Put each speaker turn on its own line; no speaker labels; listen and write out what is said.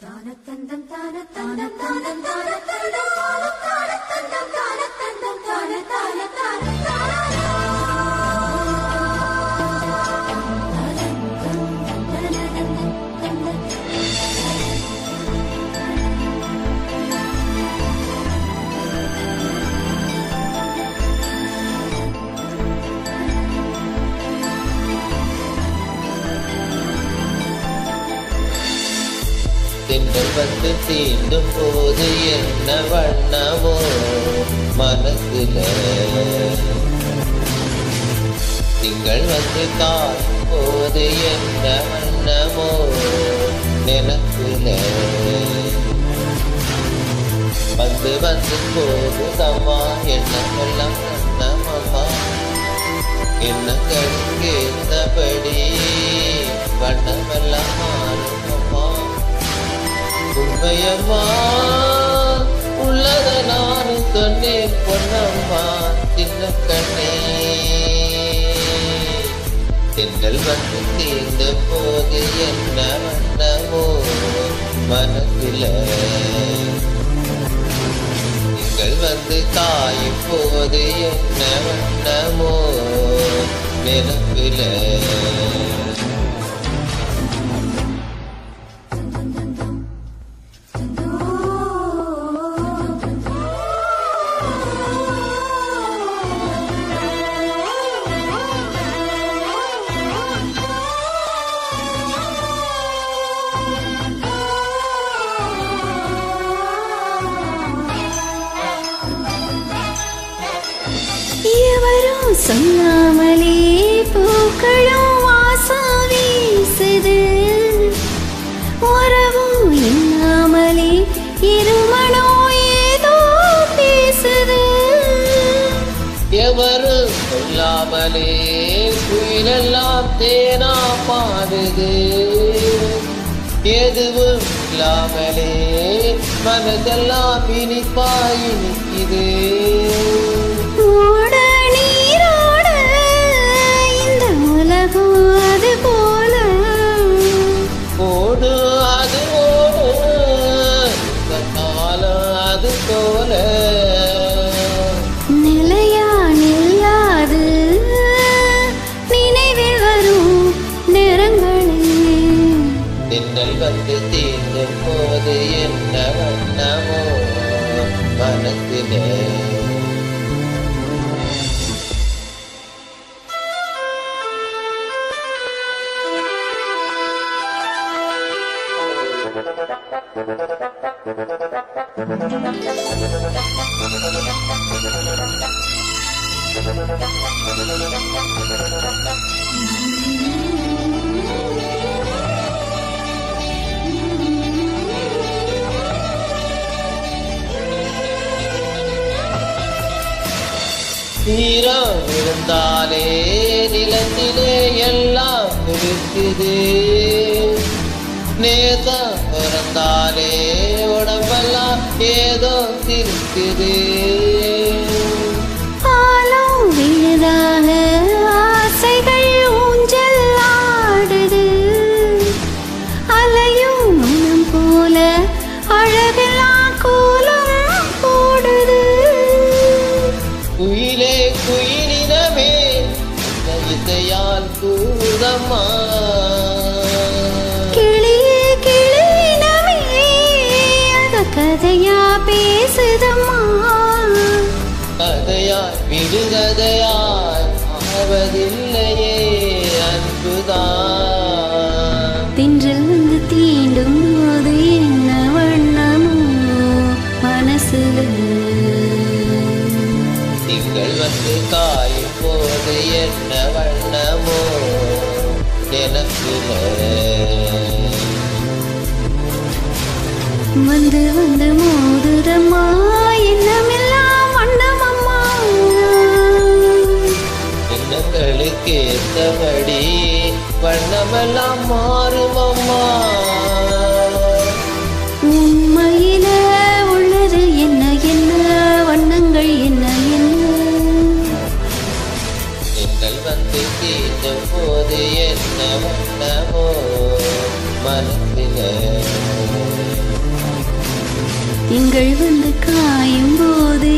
தானத்தந்தம் தானத்தந்தம் தான தந்தம் தானத்தான தான
திண்டப்பட்டு தீண்டும் போது என்ன வண்ணமோ மனசுல திங்கள் வந்து காணும் போது என்ன வண்ணமோ நினக்குல வந்து வந்து போது தவா என்ன சொல்ல வண்ணமம்மா என்ன ஏற்றபடி வண்ணமெல்லாம் மாறும் பொன்னம்மா சின்ன கண்ணே தென்றல் வந்து தீர்ந்த போது என்ன வண்ணமோ மனசுல. நீங்கள் வந்து காயும் போது என்ன வண்ணமோ நினப்பில.
சொல்லாமலே பூக்களும் வாசம் வீசுது. உறவும் இல்லாமலே இருமனோ ஏதோ பேசுது.
எவரு சொல்லாமலே குயிலெல்லாம் தேனா பாடுது. எதுவும் இல்லாமலே மனதெல்லாம் இனிப்பா இனிக்குது மனசிலே ஈரம் இருந்தாலே நிலத்திலே எல்லாம் இருக்குது நேசம் பிறந்தாலே உடம்பெல்லாம் ஏதோ இருக்குது கூதம்மா
கிளியே கிளியினமே அத கதையா பேசுதம்மா?
கதையாய் விடுகதையாய் ஆவதில்லையே அன்புதான்.
தின்றல் வந்து தீண்டும் போது என்ன வண்ணமோ மனசுல.
திங்கள் வந்து காயும் போது என்ன வண்ணமோ எனக்குல
வந்து வந்து
வேண்டும் போது என்ன உண்ணவோ மனத்தில.
திங்கள் வந்து காயும் போது